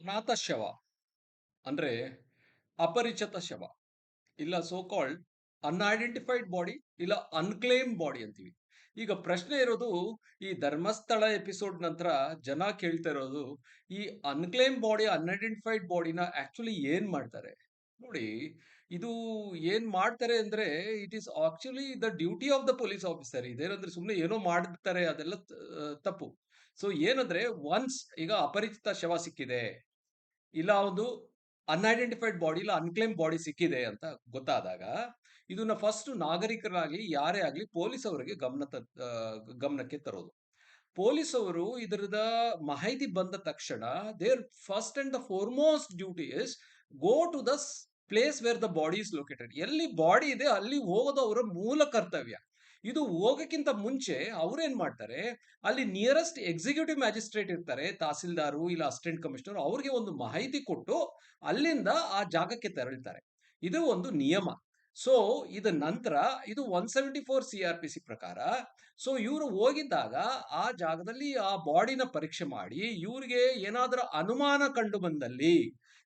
ಅನಾಥ ಶವ ಅಂದ್ರೆ ಅಪರಿಚಿತ ಶವ ಇಲ್ಲ ಸೋ ಕಾಲ್ಡ್ ಅನ್ಐಡೆಂಟಿಫೈಡ್ ಬಾಡಿ ಇಲ್ಲ ಅನ್ಕ್ಲೇಮ್ ಬಾಡಿ ಅಂತೀವಿ. ಈಗ ಪ್ರಶ್ನೆ ಇರೋದು ಈ ಧರ್ಮಸ್ಥಳ ಎಪಿಸೋಡ್ ನಂತರ ಜನ ಕೇಳ್ತಾ ಇರೋದು ಈ ಅನ್ಕ್ಲೇಮ್ ಬಾಡಿ ಅನ್ಐಡೆಂಟಿಫೈಡ್ ಬಾಡಿನ ಆಕ್ಚುಲಿ ಏನ್ ಮಾಡ್ತಾರೆ? ನೋಡಿ, ಇದು ಏನ್ ಮಾಡ್ತಾರೆ ಅಂದ್ರೆ it is actually the duty of the police officer ಇದೇನಂದ್ರೆ ಸುಮ್ಮನೆ ಏನೋ ಮಾಡ್ತಾರೆ, ಅದೆಲ್ಲ ತಪ್ಪು. ಸೊ ಏನಂದ್ರೆ ಒನ್ಸ್ ಈಗ ಅಪರಿಚಿತ ಶವ ಸಿಕ್ಕಿದೆ, ಇಲ್ಲ ಒಂದು ಅನ್ಐಡೆಂಟಿಫೈಡ್ ಬಾಡಿ ಇಲ್ಲ ಅನ್ಕ್ಲೇಮ್ ಬಾಡಿ ಸಿಕ್ಕಿದೆ ಅಂತ ಗೊತ್ತಾದಾಗ, ಇದನ್ನ ಫಸ್ಟ್ ನಾಗರಿಕರಾಗ್ಲಿ, ಯಾರೇ ಆಗ್ಲಿ ಪೊಲೀಸ್ ಅವರಿಗೆ ಗಮನ ಗಮನಕ್ಕೆ ತರೋದು. ಪೊಲೀಸ್ ಅವರು ಇದರದ ಮಾಹಿತಿ ಬಂದ ತಕ್ಷಣ there first and the foremost duty is go to the place where the body is located ಎಲ್ಲಿ ಬಾಡಿ ಇದೆ, ಅಲ್ಲಿ ಹೋಗೋದು ಅವರ ಮೂಲ ಕರ್ತವ್ಯ. ಇದು ಹೋಗಕ್ಕಿಂತ ಮುಂಚೆ ಅವ್ರೇನ್ ಮಾಡ್ತಾರೆ, ಅಲ್ಲಿ ನಿಯರೆಸ್ಟ್ ಎಕ್ಸಿಕ್ಯೂಟಿವ್ ಮ್ಯಾಜಿಸ್ಟ್ರೇಟ್ ಇರ್ತಾರೆ, ತಹಸೀಲ್ದಾರು ಇಲ್ಲ ಅಸಿಸ್ಟೆಂಟ್ ಕಮಿಷನರ್ ಅವ್ರಿಗೆ ಒಂದು ಮಾಹಿತಿ ಕೊಟ್ಟು ಅಲ್ಲಿಂದ ಆ ಜಾಗಕ್ಕೆ ತೆರಳ್ತಾರೆ. ಇದು ಒಂದು ನಿಯಮ. ಸೊ ಇದ ನಂತರ ಇದು one seventy four C R P C ಪ್ರಕಾರ ಸೊ ಇವರು ಹೋಗಿದ್ದಾಗ ಆ ಜಾಗದಲ್ಲಿ ಆ ಬಾಡಿನ ಪರೀಕ್ಷೆ ಮಾಡಿ ಇವ್ರಿಗೆ ಏನಾದರೂ ಅನುಮಾನ ಕಂಡು ಬಂದಲ್ಲಿ,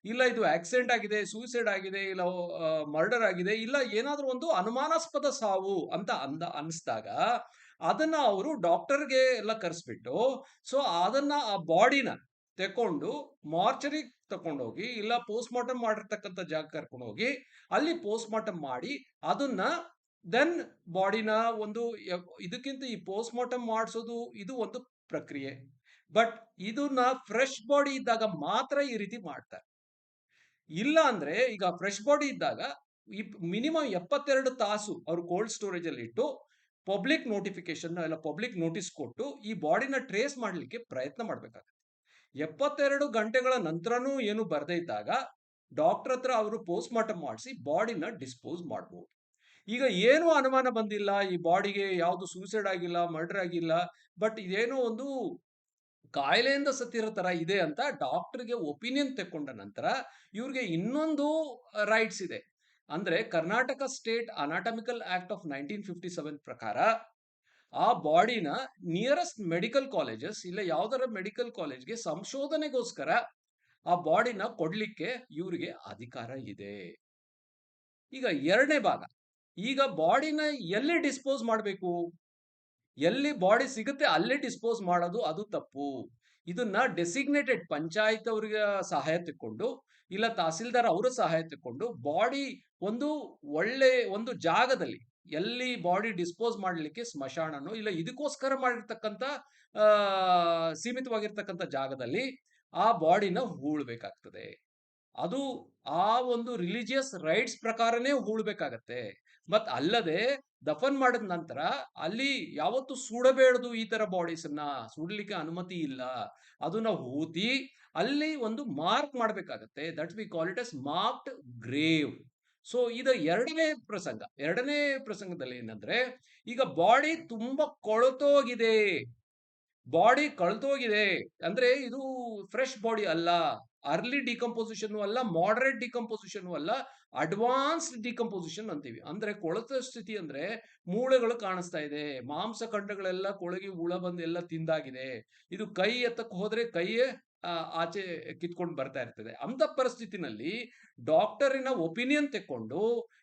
ಇಲ್ಲ ಇದು ಆಕ್ಸಿಡೆಂಟ್ ಆಗಿದೆ ಸೂಸೈಡ್ ಆಗಿದೆ, ಇಲ್ಲ ಮರ್ಡರ್ ಆಗಿದೆ, ಇಲ್ಲ ಏನಾದರೂ ಒಂದು ಅನುಮಾನಾಸ್ಪದ ಸಾವು ಅಂತ ಅಂದ, ಅನಿಸ್ದಾಗ ಅದನ್ನ ಅವರು ಡಾಕ್ಟರ್ಗೆ ಎಲ್ಲ ಕರೆಸ್ಬಿಟ್ಟು ಸೊ ಅದನ್ನ ಆ ಬಾಡಿನ ತೆಕೊಂಡು ಮಾರ್ಚರಿ ತಕೊಂಡೋಗಿ ಇಲ್ಲ ಪೋಸ್ಟ್ ಮಾರ್ಟಮ್ ಮಾಡಿರ್ತಕ್ಕಂಥ ಜಾಗ ಕರ್ಕೊಂಡು ಹೋಗಿ ಅಲ್ಲಿ ಪೋಸ್ಟ್ ಮಾರ್ಟಮ್ ಮಾಡಿ ಅದನ್ನ ದೆನ್ ಬಾಡಿನ ಒಂದು ಇದಕ್ಕಿಂತ ಈ ಪೋಸ್ಟ್ ಮಾರ್ಟಮ್ ಮಾಡಿಸೋದು ಇದು ಒಂದು ಪ್ರಕ್ರಿಯೆ. ಬಟ್ ಇದನ್ನ ಫ್ರೆಶ್ ಬಾಡಿ ಇದ್ದಾಗ ಮಾತ್ರ ಈ ರೀತಿ ಮಾಡ್ತಾರೆ. ಇಲ್ಲ ಅಂದ್ರೆ ಈಗ ಫ್ರೆಶ್ ಬಾಡಿ ಇದ್ದಾಗ ಈ ಮಿನಿಮಮ್ ಎಪ್ಪತ್ತೆರಡು ತಾಸು ಅವರು ಕೋಲ್ಡ್ ಸ್ಟೋರೇಜ್ ಅಲ್ಲಿ ಇಟ್ಟು ಪಬ್ಲಿಕ್ ನೋಟಿಫಿಕೇಶನ್ ಇಲ್ಲ ಪಬ್ಲಿಕ್ ನೋಟಿಸ್ ಕೊಟ್ಟು ಈ ಬಾಡಿನ ಟ್ರೇಸ್ ಮಾಡಲಿಕ್ಕೆ ಪ್ರಯತ್ನ ಮಾಡಬೇಕಾಗುತ್ತೆ. ಎಪ್ಪತ್ತೆರಡು ಗಂಟೆಗಳ ನಂತರನೂ ಏನು ಬರದೇ ಇದ್ದಾಗ ಡಾಕ್ಟರ್ ಹತ್ರ ಅವರು ಪೋಸ್ಟ್ ಮಾರ್ಟಮ್ ಮಾಡಿಸಿ ಬಾಡಿನ ಡಿಸ್ಪೋಸ್ ಮಾಡಬಹುದು ಈಗ ಏನು ಅನುಮಾನ ಬಂದಿಲ್ಲ, ಈ ಬಾಡಿಗೆ ಯಾವುದು ಸೂಸೈಡ್ ಆಗಿಲ್ಲ ಮರ್ಡರ್ ಆಗಿಲ್ಲ ಬಟ್ ಇದೇನೋ ಒಂದು ಕಾಯಿಲೆಯಿಂದ ಸತ್ತಿರೋ ತರ ಇದೆ ಅಂತ ಡಾಕ್ಟರ್ಗೆ ಒಪಿನಿಯನ್ ತೆಕ್ಕೊಂಡ ನಂತರ ಇವ್ರಿಗೆ ಇನ್ನೊಂದು ರೈಟ್ಸ್ ಇದೆ. ಅಂದ್ರೆ Karnataka state anatomical act of nineteen fifty seven ಪ್ರಕಾರ ಆ ಬಾಡಿನ ನಿಯರೆಸ್ಟ್ ಮೆಡಿಕಲ್ ಕಾಲೇಜಸ್ ಇಲ್ಲ ಯಾವ್ದಾರ ಮೆಡಿಕಲ್ ಕಾಲೇಜ್ಗೆ ಸಂಶೋಧನೆಗೋಸ್ಕರ ಆ ಬಾಡಿನ ಕೊಡ್ಲಿಕ್ಕೆ ಇವರಿಗೆ ಅಧಿಕಾರ ಇದೆ. ಈಗ ಎರಡನೇ ಭಾಗ, ಈಗ ಬಾಡಿನ ಎಲ್ಲಿ ಡಿಸ್ಪೋಸ್ ಮಾಡಬೇಕು? ಎಲ್ಲಿ ಬಾಡಿ ಸಿಗುತ್ತೆ ಅಲ್ಲೇ ಡಿಸ್ಪೋಸ್ ಮಾಡೋದು ಅದು ತಪ್ಪು. ಇದನ್ನ ಡೆಸಿಗ್ನೇಟೆಡ್ ಪಂಚಾಯತ್ ಅವರಿಗೆ ಸಹಾಯ ತಕ್ಕೊಂಡು, ಇಲ್ಲ ತಹಸೀಲ್ದಾರ್ ಅವರ ಸಹಾಯ ತಕ್ಕೊಂಡು, ಬಾಡಿ ಒಂದು ಒಳ್ಳೆ ಒಂದು ಜಾಗದಲ್ಲಿ ಎಲ್ಲಿ ಬಾಡಿ ಡಿಸ್ಪೋಸ್ ಮಾಡಲಿಕ್ಕೆ ಸ್ಮಶಾನನೋ, ಇಲ್ಲ ಇದಕ್ಕೋಸ್ಕರ ಮಾಡಿರ್ತಕ್ಕಂಥ ಸೀಮಿತವಾಗಿರ್ತಕ್ಕಂಥ ಜಾಗದಲ್ಲಿ ಆ ಬಾಡಿನ ಹೂಳ್ಬೇಕಾಗ್ತದೆ. ಅದು ಆ ಒಂದು ರಿಲಿಜಿಯಸ್ ರೈಟ್ಸ್ ಪ್ರಕಾರನೇ ಹೂಳ್ಬೇಕಾಗತ್ತೆ. ಮತ್ ಅಲ್ಲದೆ ದಫನ್ ಮಾಡಿದ ನಂತರ ಅಲ್ಲಿ ಯಾವತ್ತು ಸುಡಬೇಡದು ಈ ತರ ಬಾಡೀಸ್ ಅನ್ನ ಸುಡ್ಲಿಕ್ಕೆ ಅನುಮತಿ ಇಲ್ಲ. ಅದನ್ನ ಹೂತಿ ಅಲ್ಲಿ ಒಂದು ಮಾರ್ಕ್ ಮಾಡ್ಬೇಕಾಗತ್ತೆ. That we call it as marked grave. So, ಇದು ಎರಡನೇ ಪ್ರಸಂಗ. ಎರಡನೇ ಪ್ರಸಂಗದಲ್ಲಿ ಏನಂದ್ರೆ, ಈಗ ಬಾಡಿ ತುಂಬಾ ಕೊಳತೋಗಿದೆ. ಬಾಡಿ ಕಳ್ತೋಗಿದೆ. ಅಂದ್ರೆ ಇದು ಫ್ರೆಶ್ ಬಾಡಿ ಅಲ್ಲ ಅರ್ಲಿ ಡಿಕಂಪೋಸಿಷನ್ ಅಲ್ಲ ಮಾಡರೇಟ್ ಡಿಕಂಪೋಸಿಷನ್ ಅಲ್ಲ ಅಡ್ವಾನ್ಸ್ಡ್ ಡಿಕಂಪೋಸಿಷನ್ ಅಂತೀವಿ. ಅಂದ್ರೆ ಕೊಳತ ಸ್ಥಿತಿ ಅಂದ್ರೆ ಮೂಳೆಗಳು ಕಾಣಿಸ್ತಾ ಇದೆ. ಮಾಂಸ ಖಂಡಗಳೆಲ್ಲ ಕೊಳಗಿ ಹುಳ ಬಂದು ಎಲ್ಲ ತಿಂದಾಗಿದೆ. ಇದು ಕೈ ಎತ್ತಕ್ಕೆ ಹೋದ್ರೆ ಕೈಯೇ ಆಚೆ ಕಿತ್ಕೊಂಡು ಬರ್ತಾ ಇರ್ತದೆ. ಅಂತ ಪರಿಸ್ಥಿತಿನಲ್ಲಿ ಡಾಕ್ಟರಿನ ಒಪಿನಿಯನ್ ತೆಕ್ಕೊಂಡು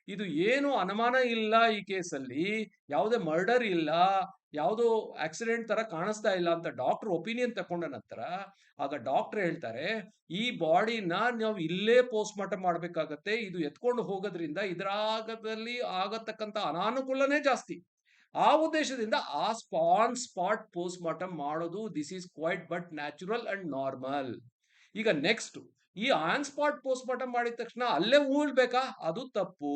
ಇದು ಏನು ಅನುಮಾನ ಇಲ್ಲ ಈ ಕೇಸಲ್ಲಿ, ಯಾವುದೇ ಮರ್ಡರ್ ಇಲ್ಲ, ಯಾವುದೋ ಆಕ್ಸಿಡೆಂಟ್ ತರ ಕಾಣಿಸ್ತಾ ಇಲ್ಲ ಅಂತ ಡಾಕ್ಟರ್ ಒಪಿನಿಯನ್ ತಕೊಂಡ ನಂತರ ಆಗ ಡಾಕ್ಟರ್ ಹೇಳ್ತಾರೆ, ಈ ಬಾಡಿನ ನಾವು ಇಲ್ಲೇ ಪೋಸ್ಟ್ ಮಾರ್ಟಮ್ ಮಾಡ್ಬೇಕಾಗತ್ತೆ, ಇದು ಎತ್ಕೊಂಡು ಹೋಗೋದ್ರಿಂದ ಇದರಾಗದಲ್ಲಿ ಆಗತಕ್ಕಂತ ಅನಾನುಕೂಲನೇ ಜಾಸ್ತಿ. ಆ ಉದ್ದೇಶದಿಂದ ಆ ಸ್ಪಾನ್ ಸ್ಪಾಟ್ ಪೋಸ್ಟ್ ಮಾರ್ಟಮ್ ಮಾಡೋದು this is quite but natural and normal ಈಗ ನೆಕ್ಸ್ಟ್ ಈ ಆನ್ ಸ್ಪಾಟ್ ಪೋಸ್ಟ್ ಮಾರ್ಟಮ್ ಮಾಡಿದ ತಕ್ಷಣ ಅಲ್ಲೇ ಉಳ್ಬೇಕಾ? ಅದು ತಪ್ಪು.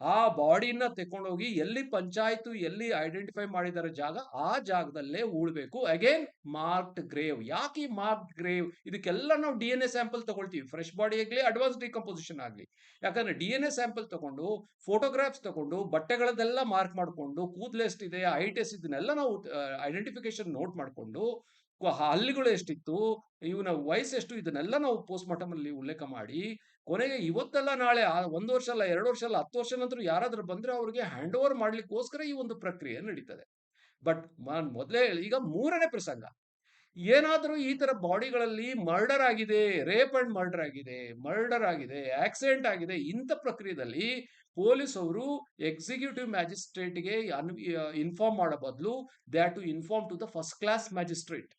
ಆ ಬಾಡಿನ ತಗೊಂಡೋಗಿ ಎಲ್ಲಿ ಪಂಚಾಯಿತು ಎಲ್ಲಿ ಐಡೆಂಟಿಫೈ ಮಾಡಿದಾರೆ ಜಾಗ, ಆ ಜಾಗದಲ್ಲೇ ಉಳ್ಬೇಕು ಅಗೇನ್ ಮಾರ್ಕ್ಡ್ ಗ್ರೇವ್ ಯಾಕೆ ಮಾರ್ಕ್ಡ್ ಗ್ರೇವ್ ಇದಕ್ಕೆಲ್ಲ ನಾವು ಡಿ ಎನ್ ಎ ಸ್ಯಾಂಪಲ್ ತಗೊಳ್ತೀವಿ. ಫ್ರೆಶ್ ಬಾಡಿ ಆಗಲಿ ಅಡ್ವಾನ್ಸ್ ಡಿಕಂಪೋಸಿಷನ್ ಆಗಲಿ. ಯಾಕಂದ್ರೆ ಡಿ ಎನ್ ಎ ಸ್ಯಾಂಪಲ್ ತಗೊಂಡು ಫೋಟೋಗ್ರಾಫ್ಸ್ ತಗೊಂಡು, ಬಟ್ಟೆಗಳದೆಲ್ಲ ಮಾರ್ಕ್ ಮಾಡಿಕೊಂಡು, ಕೂದಲು ಎಷ್ಟಿದೆ ಹೈಟ್ ಇದನ್ನೆಲ್ಲ ನಾವು ಐಡೆಂಟಿಫಿಕೇಶನ್ ನೋಟ್ ಮಾಡಿಕೊಂಡು ಹಲ್ಲಿಗಳು ಎಷ್ಟಿತ್ತು, ಇವನ ವಯಸ್ಸು ಎಷ್ಟು, ಇದನ್ನೆಲ್ಲ ನಾವು ಪೋಸ್ಟ್ ಮಾರ್ಟಮ್ ಅಲ್ಲಿ ಉಲ್ಲೇಖ ಮಾಡಿ ಕೊನೆಗೆ ಇವತ್ತಲ್ಲ ನಾಳೆ ಒಂದು ವರ್ಷ ಅಲ್ಲ ಎರಡು ವರ್ಷ ಅಲ್ಲ ಹತ್ತು ವರ್ಷ ನಂತರ ಯಾರಾದ್ರೂ ಬಂದ್ರೆ ಅವರಿಗೆ ಹ್ಯಾಂಡ್ ಓವರ್ ಮಾಡ್ಲಿಕ್ಕೋಸ್ಕರ ಈ ಒಂದು ಪ್ರಕ್ರಿಯೆ ನಡೀತದೆ ಬಟ್ ಮೊದಲೇ ಈಗ ಮೂರನೇ ಪ್ರಸಂಗ ಏನಾದರೂ ಈ ತರ ಬಾಡಿಗಳಲ್ಲಿ ಮರ್ಡರ್ ಆಗಿದೆ, ರೇಪ್ ಅಂಡ್ ಮರ್ಡರ್ ಆಗಿದೆ, ಮರ್ಡರ್ ಆಗಿದೆ, ಆಕ್ಸಿಡೆಂಟ್ ಆಗಿದೆ ಇಂಥ ಪ್ರಕ್ರಿಯೆಯಲ್ಲಿ ಪೊಲೀಸ್ ಅವರು ಎಕ್ಸಿಕ್ಯೂಟಿವ್ ಮ್ಯಾಜಿಸ್ಟ್ರೇಟ್‌ಗೆ ಅನ್ ಇನ್ಫಾರ್ಮ್ ಮಾಡೋ ಬದಲು they to inform to the first class magistrate.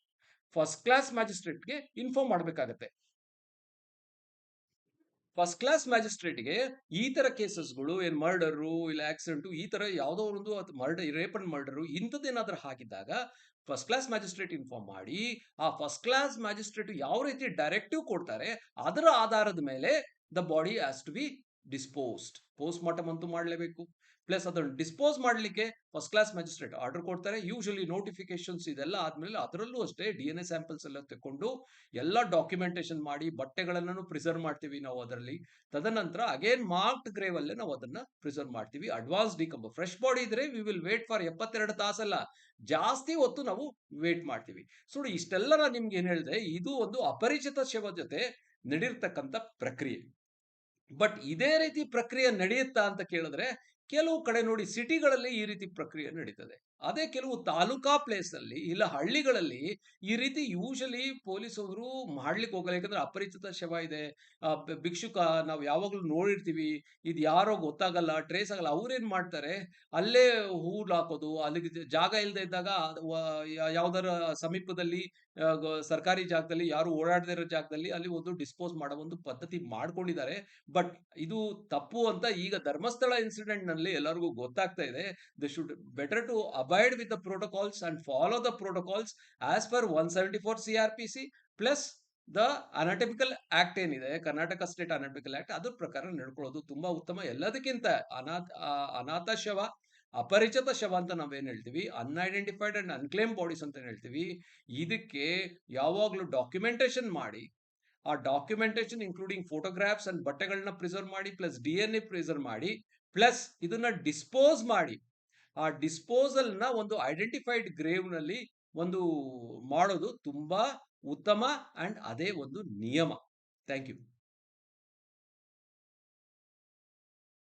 First class ಮ್ಯಾಜಿಸ್ಟ್ರೇಟ್‌ಗೆ inform ಮಾಡಬೇಕಾಗತ್ತೆ. ಫಸ್ಟ್ ಕ್ಲಾಸ್ ಮ್ಯಾಜಿಸ್ಟ್ರೇಟ್‌ಗೆ ಈ ತರ ಕೇಸಸ್‌ಗಳು ಏನ್ ಮರ್ಡರು, ಇಲ್ಲ ಆಕ್ಸಿಡೆಂಟು ಈ ತರ ಯಾವುದೋ ಒಂದು ಮರ್ಡರ್ ರೇಪ್ ಅಂಡ್ ಮರ್ಡರು ಇಂಥದ್ದೇನಾದ್ರೂ ಹಾಕಿದಾಗ ಫಸ್ಟ್ ಕ್ಲಾಸ್ ಮ್ಯಾಜಿಸ್ಟ್ರೇಟ್ ಇನ್ಫಾರ್ಮ್ ಮಾಡಿ, ಆ ಫಸ್ಟ್ ಕ್ಲಾಸ್ ಮ್ಯಾಜಿಸ್ಟ್ರೇಟ್ ಯಾವ ರೀತಿ ಡೈರೆಕ್ಟಿವ್ ಕೊಡ್ತಾರೆ, ಅದರ ಆಧಾರದ ಮೇಲೆ the body has to be disposed. Post mortem ಅಂತೂ ಮಾಡಲೇಬೇಕು. ಪ್ಲಸ್ ಅದನ್ನು ಡಿಸ್ಪೋಸ್ ಮಾಡಲಿಕ್ಕೆ ಫಸ್ಟ್ ಕ್ಲಾಸ್ ಮ್ಯಾಜಿಸ್ಟ್ರೇಟ್ ಆರ್ಡರ್ ಕೊಡ್ತಾರೆ. ಯೂಶಲಿ ನೋಟಿಫಿಕೇಶನ್ಸ್ ಇದೆಲ್ಲ ಆದ್ಮೇಲೆ ಅದರಲ್ಲೂ ಅಷ್ಟೇ ಡಿ ಎನ್ ಎ ಸ್ಯಾಂಪಲ್ಸ್ ಎಲ್ಲ ತಗೊಂಡು ಎಲ್ಲ ಡಾಕ್ಯುಮೆಂಟೇಷನ್ ಮಾಡಿ ಬಟ್ಟೆಗಳನ್ನು ಪ್ರಿಸರ್ವ್ ಮಾಡ್ತೀವಿ ನಾವು ಅದರಲ್ಲಿ. ತದನಂತರ ಅಗೇನ್ ಮಾರ್ಕ್ಡ್ ಗ್ರೇವ್ ಅಲ್ಲೇ ನಾವು ಅದನ್ನ ಪ್ರಿಸರ್ವ್ ಮಾಡ್ತೀವಿ. ಅಡ್ವಾನ್ಸ್ ಡಿಕಂಬ ಫ್ರೆಶ್ ಬಾಡಿ ಇದ್ರೆ ವಿ ವಿಲ್ ವೇಟ್ ಫಾರ್ 72 ತಾಸಲ್ಲ. ಜಾಸ್ತಿ ಹೊತ್ತು ನಾವು ವೇಟ್ ಮಾಡ್ತೀವಿ. ಸೊ ಇಷ್ಟೆಲ್ಲ ನಾನು ನಿಮ್ಗೆ ಏನ್ ಹೇಳಿದೆ, ಇದು ಒಂದು ಅಪರಿಚಿತ ಶವ ಜೊತೆ ನಡೀರ್ತಕ್ಕಂಥ ಪ್ರಕ್ರಿಯೆ. ಬಟ್ ಇದೇ ರೀತಿ ಪ್ರಕ್ರಿಯೆ ನಡೆಯುತ್ತಾ ಅಂತ ಕೇಳಿದ್ರೆ, ಕೆಲವು ಕಡೆ ನೋಡಿ ಸಿಟಿಗಳಲ್ಲಿ ಈ ರೀತಿ ಪ್ರಕ್ರಿಯೆ ನಡೀತದೆ. ಅದೇ ಕೆಲವು ತಾಲೂಕಾ ಪ್ಲೇಸಲ್ಲಿ ಇಲ್ಲ ಹಳ್ಳಿಗಳಲ್ಲಿ ಈ ರೀತಿ ಯೂಶುವಲಿ ಪೊಲೀಸವರು ಮಾಡ್ಲಿಕ್ಕೆ ಹೋಗಲ್ಲ. ಯಾಕಂದ್ರೆ ಅಪರಿಚಿತ ಶವ ಇದೆ. ಭಿಕ್ಷುಕ ನಾವು ಯಾವಾಗಲೂ ನೋಡಿರ್ತೀವಿ. ಇದು ಯಾರೋ ಗೊತ್ತಾಗಲ್ಲ, ಟ್ರೇಸ್ ಆಗಲ್ಲ. ಅವ್ರೇನ್ ಮಾಡ್ತಾರೆ, ಅಲ್ಲೇ ಹೂಲ್ ಹಾಕೋದು, ಅಲ್ಲಿಗೆ ಜಾಗ ಇಲ್ಲದೆ ಇದ್ದಾಗ ಯಾವ್ದಾರ ಸಮೀಪದಲ್ಲಿ ಸರ್ಕಾರಿ ಜಾಗದಲ್ಲಿ ಯಾರು ಓಡಾಡದೇ ಇರೋ ಜಾಗದಲ್ಲಿ ಅಲ್ಲಿ ಒಂದು ಡಿಸ್ಪೋಸ್ ಮಾಡೋ ಒಂದು ಪದ್ಧತಿ ಮಾಡ್ಕೊಂಡಿದ್ದಾರೆ. ಬಟ್ ಇದು ತಪ್ಪು ಅಂತ ಈಗ ಧರ್ಮಸ್ಥಳ ಇನ್ಸಿಡೆಂಟ್ನಲ್ಲಿ ಎಲ್ಲರಿಗೂ ಗೊತ್ತಾಗ್ತಾ ಇದೆ. The should better to abide with the protocols and follow the protocols as per 174 CRPC plus the anatomical act ಏನಿದೆ, ಕರ್ನಾಟಕ ಸ್ಟೇಟ್ ಅನಾಟಮಿಕಲ್ ಆಕ್ಟ್ ಅದ್ರ ಪ್ರಕಾರ ನಡ್ಕೊಳ್ಳೋದು ತುಂಬಾ ಉತ್ತಮ. ಎಲ್ಲದಕ್ಕಿಂತ ಅನಾಥ ಅನಾಥ ಶವ, ಅಪರಿಚಿತ ಶವ ಅಂತ ನಾವೇನ್ ಹೇಳ್ತೀವಿ, ಅನ್‌ಐಡೆಂಟಿಫೈಡ್ ಅಂಡ್ ಅನ್ಕ್ಲೇಮ್ ಬಾಡೀಸ್ ಅಂತ ಹೇಳ್ತೀವಿ, ಇದಕ್ಕೆ ಯಾವಾಗಲೂ ಡಾಕ್ಯುಮೆಂಟೇಷನ್ ಮಾಡಿ, ಆ ಡಾಕ್ಯುಮೆಂಟೇಷನ್ ಇನ್ಕ್ಲೂಡಿಂಗ್ ಫೋಟೋಗ್ರಾಫ್ಸ್ ಅಂಡ್ ಬಟ್ಟೆಗಳನ್ನ ಪ್ರಿಸರ್ವ್ ಮಾಡಿ, plus D N A preserve ಮಾಡಿ, ಪ್ಲಸ್ ಇದನ್ನ ಡಿಸ್ಪೋಸ್ ಮಾಡಿ, ಆ ಡಿಸ್ಪೋಸಲ್‌ನ ಒಂದು ಐಡೆಂಟಿಫೈಡ್ ಗ್ರೇವ್‌ನಲ್ಲಿ ಒಂದು ಮಾಡೋದು ತುಂಬಾ ಉತ್ತಮ ಅಂಡ್ ಅದೇ ಒಂದು ನಿಯಮ. Thank you.